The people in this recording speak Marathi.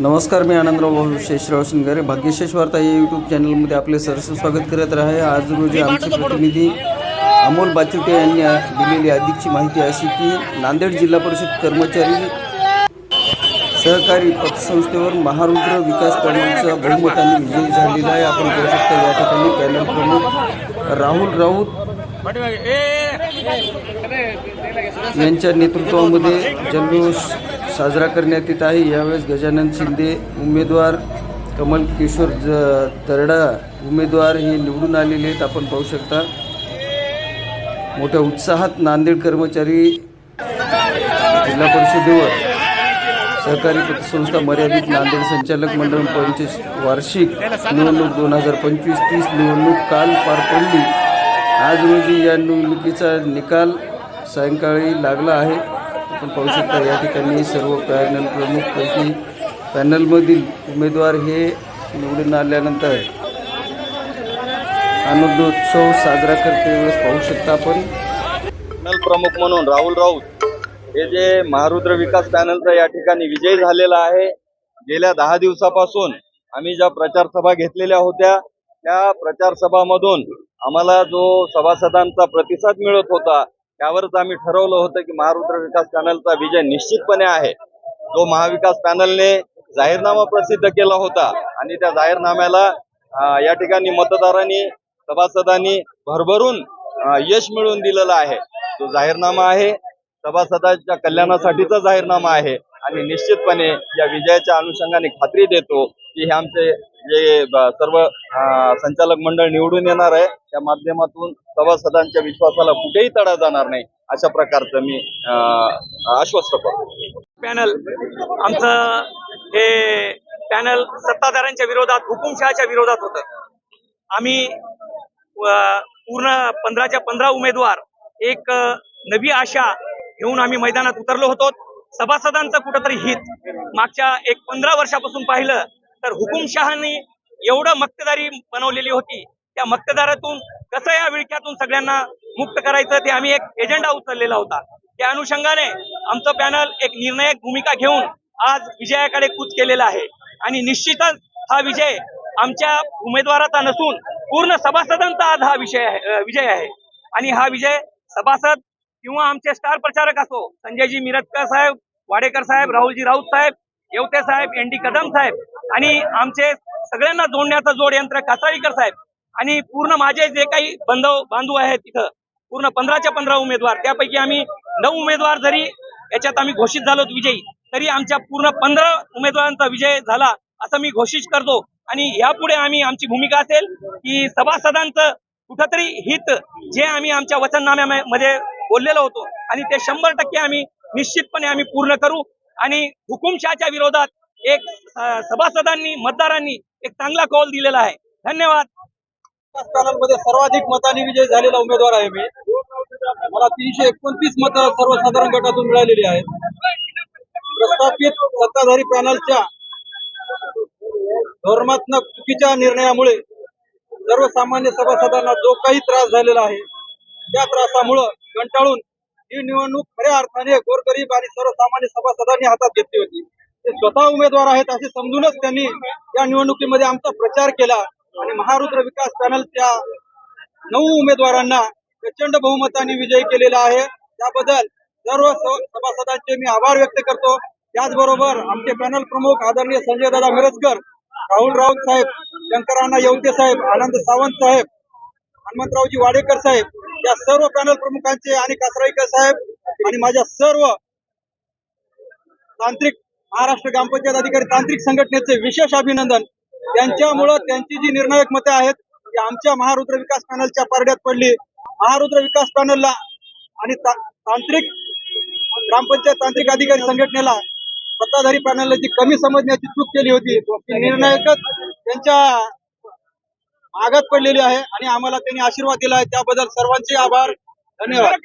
नमस्कार मी आनंदराव भाऊ शेषराव शिंगारे भाग्यशेष वार्ता या यूट्यूब चॅनलमध्ये आपले सरस स्वागत करत आहे आज रोजी आमचे प्रतिनिधी अमोल बाचुटे यांनी दिलेली अधिकची माहिती अशी की नांदेड जिल्हा परिषद कर्मचारी सहकारी पतसंस्थेवर महारुद्र विकास पॅनलचा बहुमताने विजय झालेला आहे. आपण पाहू शकता या ठिकाणी पॅनल प्रमुख राहुल राऊत यांच्या नेतृत्वामध्ये जल्लोष साजरा करण्यात येत आहे. यावेळेस गजानन शिंदे उमेदवार कमल किशोर ज तरडा उमेदवार हे निवडून आलेले आहेत. आपण पाहू शकता. मोठ्या उत्साहात नांदेड कर्मचारी जिल्हा परिषदेवर सहकारी पतसंस्था मर्यादित नांदेड संचालक मंडळ पंचवीस वार्षिक निवडणूक दोन हजार पंचवीस तीस निवडणूक काल पार पडली. आज रोजी या निवडणुकीचा निकाल सायंकाळी लागला आहे. आपण पाहू शकता या ठिकाणी सर्व पॅनल प्रमुखपैकी पॅनलमधील उमेदवार हे निवडून आल्यानंतर आनंदोत्सव साजरा करते वेळेस पाहू शकता आपण. पॅनल प्रमुख म्हणून राहुल राऊत हे जे महारुद्र विकास पॅनलचा या ठिकाणी विजय झालेला आहे. गेल्या दहा दिवसापासून आम्ही ज्या प्रचार सभा घेतलेल्या होत्या त्या प्रचारसभामधून आम्हाला जो सभासदांचा प्रतिसाद मिळत होता त्यावरच आम्ही ठरवलं होतं की महारुद्र विकास पॅनलचा विजय निश्चितपणे आहे. तो महाविकास पॅनलने जाहीरनामा प्रसिद्ध केला होता आणि त्या जाहीरनाम्याला या ठिकाणी मतदारांनी सभासदांनी भरभरून यश मिळवून दिलेलं आहे. तो जाहीरनामा आहे. सभासदांच्या कल्याणासाठीचा जाहीरनामा आहे. आणि निश्चितपणे या विजयाच्या अनुषंगाने खात्री देतो की हे आमचे जे सर्व संचालक मंडळ निवडून येणार आहे त्या माध्यमातून सभासदांच्या विश्वासाला कुठेही तडा जाणार नाही अशा प्रकारचं मी आश्वस्त करतो. पॅनल आमचं हे पॅनल सत्ताधाऱ्यांच्या विरोधात हुकुमशहाच्या विरोधात होतं. आम्ही पूर्ण पंधराच्या पंधरा उमेदवार एक नवी आशा घेऊन आम्ही मैदानात उतरलो होतो. सभासदांचं कुठंतरी हित मागच्या एक पंधरा वर्षापासून पाहिलं तर हुकुमशहानी एवढं मक्तेदारी बनवलेली होती. त्या मक्तेदारातून कसं या विळख्यातून सगळ्यांना मुक्त करायचं ते आम्ही एक एजेंडा उचललेला होता. त्या अनुषंगाने आमचं पॅनल एक निर्णायक भूमिका घेऊन आज विजयाकडे कूच केलेला आहे. आणि निश्चितच हा विजय आमच्या उमेदवाराचा नसून पूर्ण सभासदांचा आज हा विषय विजय आहे. आणि हा विजय सभासद किंवा आमचे स्टार प्रचारक असो संजयजी मिरतकर साहेब वाडेकर साहेब राहुलजी राऊत साहेब येवते साहेब एन डी कदम साहेब आणि आमचे सगळ्यांना जोडण्याचं जोड यंत्र कासाळीकर साहेब आणि पूर्ण माझे जे काही बंधव बांधव आहेत तिथं पूर्ण पंधराच्या पंधरा उमेदवार त्यापैकी आम्ही नऊ उमेदवार जरी याच्यात आम्ही घोषित झालो विजयी तरी आमच्या पूर्ण पंधरा उमेदवारांचा विजय झाला असं मी घोषित करतो. आणि यापुढे आम्ही आमची भूमिका असेल की सभासदांचं कुठंतरी हित जे आम्ही आमच्या वचननाम्यामध्ये बोललेलो होतो आणि ते शंभर टक्के आम्ही निश्चितपणे आम्ही पूर्ण करू. आणि हुकुमशाहच्या विरोधात एक सभासदांनी मतदारांनी एक चांगला कौल दिलेला आहे. धन्यवाद. मध्ये सर्वाधिक मतांनी विजय झालेला उमेदवार आहे मी. मला तीनशे एकोणतीस मत सर्वसाधारण गटातून मिळालेली आहेत. प्रस्थापित सत्ताधारी पॅनलच्या धोरणात्मक चुकीच्या निर्णयामुळे सर्वसामान्य सभासदांना जो काही त्रास झालेला आहे त्या त्रासामुळं कंटाळून ही निवडणूक खऱ्या अर्थाने गोरगरीब आणि सर्वसामान्य सभासदांनी हातात घेतली होती. ते स्वतः उमेदवार आहेत असे समजूनच त्यांनी या निवडणुकीमध्ये आमचा प्रचार केला. आणि महारुद्र विकास पॅनलच्या नऊ उमेदवारांना प्रचंड बहुमताने विजयी केलेला आहे. त्याबद्दल सर्व सभासदांचे मी आभार व्यक्त करतो. त्याचबरोबर आमचे पॅनल प्रमुख आदरणीय संजय दादा मिरजकर राहुल राऊत साहेब शंकरांना येवते साहेब आनंद सावंत साहेब हनुमंतरावजी वाडेकर साहेब या सर्व पॅनल प्रमुखांचे आणि कासराईकर साहेब आणि माझ्या सर्व तांत्रिक महाराष्ट्र ग्रामपंचायत अधिकारी तांत्रिक संघटनेचे विशेष अभिनंदन. त्यांच्यामुळं त्यांची जी निर्णायक मते आहेत ती आमच्या महारुद्र विकास पॅनलच्या पारड्यात पडली. महारुद्र विकास पॅनलला आणि तांत्रिक ग्रामपंचायत तांत्रिक अधिकारी संघटनेला सत्ताधारी पॅनलला जी कमी समजण्याची चूक केली होती ती निर्णायकच त्यांच्या मागात पडलेली आहे आणि आम्हाला त्यांनी आशीर्वाद दिला आहे. त्याबद्दल सर्वांचे आभार. धन्यवाद.